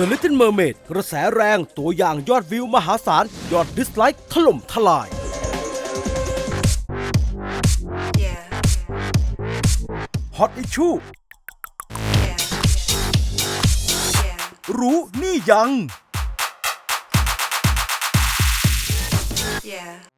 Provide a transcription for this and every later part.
The Little Mermaid กระแสแรงตัวอย่างยอดวิวมหาศาล ยอดดิสไลค์ถล่มทลาย Yeah, Hot Issue yeah, yeah, รู้นี่ยัง yeah.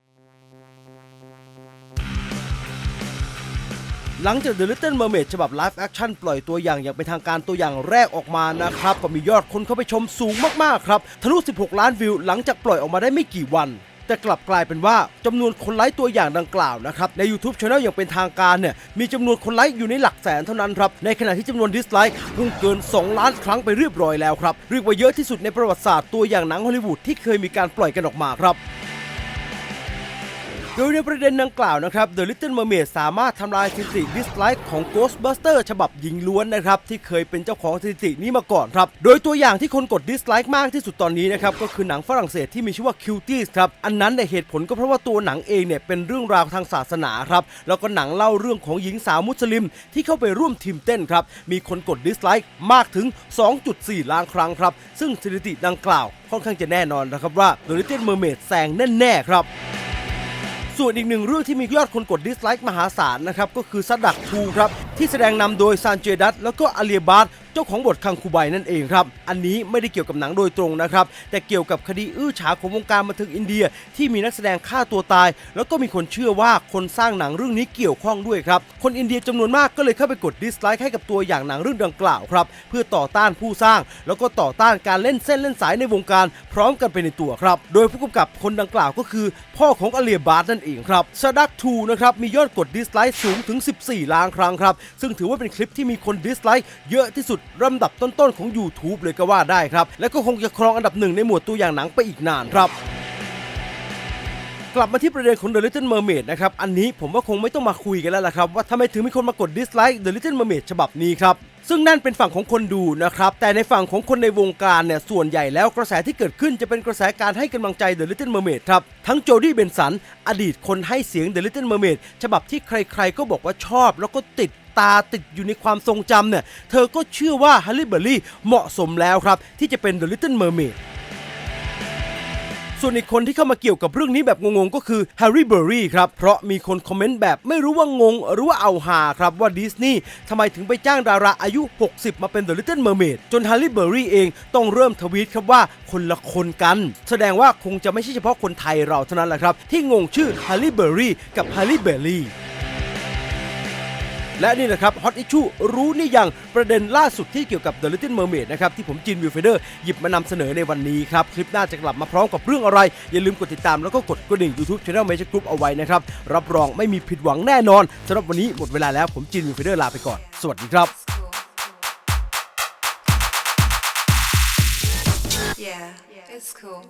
หลังจาก The Little Mermaid ฉบับ Live Action ปล่อยตัวอย่างอย่างเป็นทางการตัวอย่างแรกออกมานะครับ ก็มียอดคนเข้าไปชมสูงมาก ๆ ครับ ทะลุ 16 ล้านวิวหลังจากปล่อยออกมาได้ไม่กี่วันแต่กลับกลายเป็นว่าจำนวนคนไลค์ตัวอย่างดังกล่าวนะครับใน YouTube Channel อย่างเป็นทางการเนี่ยมีจำนวนคนไลค์อยู่ในหลักแสนเท่านั้นครับในขณะที่จำนวนดิสไลค์พุ่งเกิน 2 ล้านครั้งไปเรียบร้อยแล้วครับเรียกว่าเยอะที่สุดในประวัติศาสตร์ตัวอย่างหนังฮอลลีวูดที่เคยมีการปล่อยกันออกมาครับ โดยในประเด็นดังกล่าวนะครับ The Little Mermaid สามารถทำลายสถิติดิสไลค์ของ Ghostbuster ฉบับหญิงล้วนนะครับที่เคยเป็นเจ้าของสถิตินี้มาก่อนครับ โดยตัวอย่างที่คนกดดิสไลค์มากที่สุดตอนนี้นะครับก็คือหนังฝรั่งเศสที่มีชื่อว่า Cuties ครับอันนั้นในเหตุผลก็เพราะว่าตัวหนังเองเนี่ยเป็นเรื่องราวทางศาสนาครับแล้วก็หนังเล่าเรื่องของหญิงสาวมุสลิม ที่เข้าไปร่วมทีมเต้นครับมีคนกดดิสไลค์มากถึง 2.4 ล้านครั้งครับซึ่งสถิติดังกล่าวค่อนข้างจะแน่นอนนะครับว่า The Little Mermaid แซงแน่ๆครับ ส่วนอีกหนึ่งเรื่องที่มียอดคนกดดิสไลค์มหาศาลนะครับก็คือซัดดักทูครับที่แสดงนำโดยซานเจดัตแล้วก็อาเลียบาร์เจ้าของบทคังคูไบนั่นเองครับ อันนี้ไม่ได้เกี่ยวกับหนังโดยตรงนะครับ แต่เกี่ยวกับคดีอื้อฉาวของวงการบันเทิงอินเดีย ที่มีนักแสดงฆ่าตัวตาย แล้วก็มีคนเชื่อว่าคนสร้างหนังเรื่องนี้เกี่ยวข้องด้วยครับ คนอินเดียจำนวนมากก็เลยเข้าไปกดดิสไลค์ให้กับตัวอย่างหนังเรื่องดังกล่าวครับ เพื่อต่อต้านผู้สร้าง แล้วก็ต่อต้านการเล่นเส้นเล่นสายในวงการ พร้อมกันไปในตัวครับ โดยผู้กำกับคนดังกล่าวก็คือ พ่อของอาเลียบาร์นั่นเองครับซาดักทูนะครับมียอดกดดิสไลค์สูงถึง 14 ล้านครั้งครับซึ่งถือว่าเป็นคลิปที่มีคนดิสไลค์เยอะที่สุดลำดับต้นๆของ YouTube เลยก็ว่าได้ครับ และก็คงจะครองอันดับหนึ่งในหมวดตัวอย่างหนังไปอีกนานครับกลับมาที่ประเด็นของ The Little Mermaid นะครับ อันนี้ผมว่าคงไม่ต้องมาคุยกันแล้วล่ะครับ ว่าทำไมถึงมีคนมากดดิสไลค์ The Little Mermaid ฉบับนี้ครับ ซึ่งนั่นเป็นฝั่งของคนดูนะครับ แต่ในฝั่งของคนในวงการเนี่ย ส่วนใหญ่แล้วกระแสที่เกิดขึ้นจะเป็นกระแสการให้กำลังใจ The Little Mermaid ครับ ทั้งโจดี้เบนสัน อดีตคนให้เสียง The Little Mermaid ฉบับที่ใครๆก็บอกว่าชอบ แล้วก็ติด ตาติดอยู่ในความทรงจำเนี่ย เธอก็เชื่อว่าฮัลลี่เบอร์รี่เหมาะสมแล้วครับ ที่จะเป็น The Little Mermaid ส่วนอีกคนที่เข้ามาเกี่ยวกับเรื่องนี้แบบงงๆ ก็คือแฮร์รี่เบอร์รี่ครับ เพราะมีคนคอมเมนต์แบบไม่รู้ว่างง หรือว่าเอาหาครับว่าดิสนีย์ทำไมถึงไปจ้างดาราอายุ 60 มาเป็น The Little Mermaid จนแฮร์รี่เบอร์รี่เองต้องเริ่มทวีตครับว่าคนละคนกัน แสดงว่าคงจะไม่ใช่เฉพาะคนไทยเราเท่านั้นแหละครับ ที่งงชื่อแฮร์รี่เบอร์รี่กับแฮร์รี่เบอร์รี่ และนี่นะครับฮอตอิชชูรู้นี่ยังประเด็นล่าสุดที่เกี่ยวกับ The Little Mermaid นะครับที่ผมจินวิวเฟเดอร์หยิบมานำเสนอในวันนี้ครับ คลิปหน้าจะกลับมาพร้อมกับเรื่องอะไร อย่าลืมกดติดตามแล้วก็กดกระดิ่ง YouTube Channel Major Group เอาไว้นะครับ รับรองไม่มีผิดหวังแน่นอนสำหรับวันนี้หมดเวลาแล้วผมจินวิวเฟเดอร์ลาไปก่อน สวัสดีครับ Yeah, it's cool.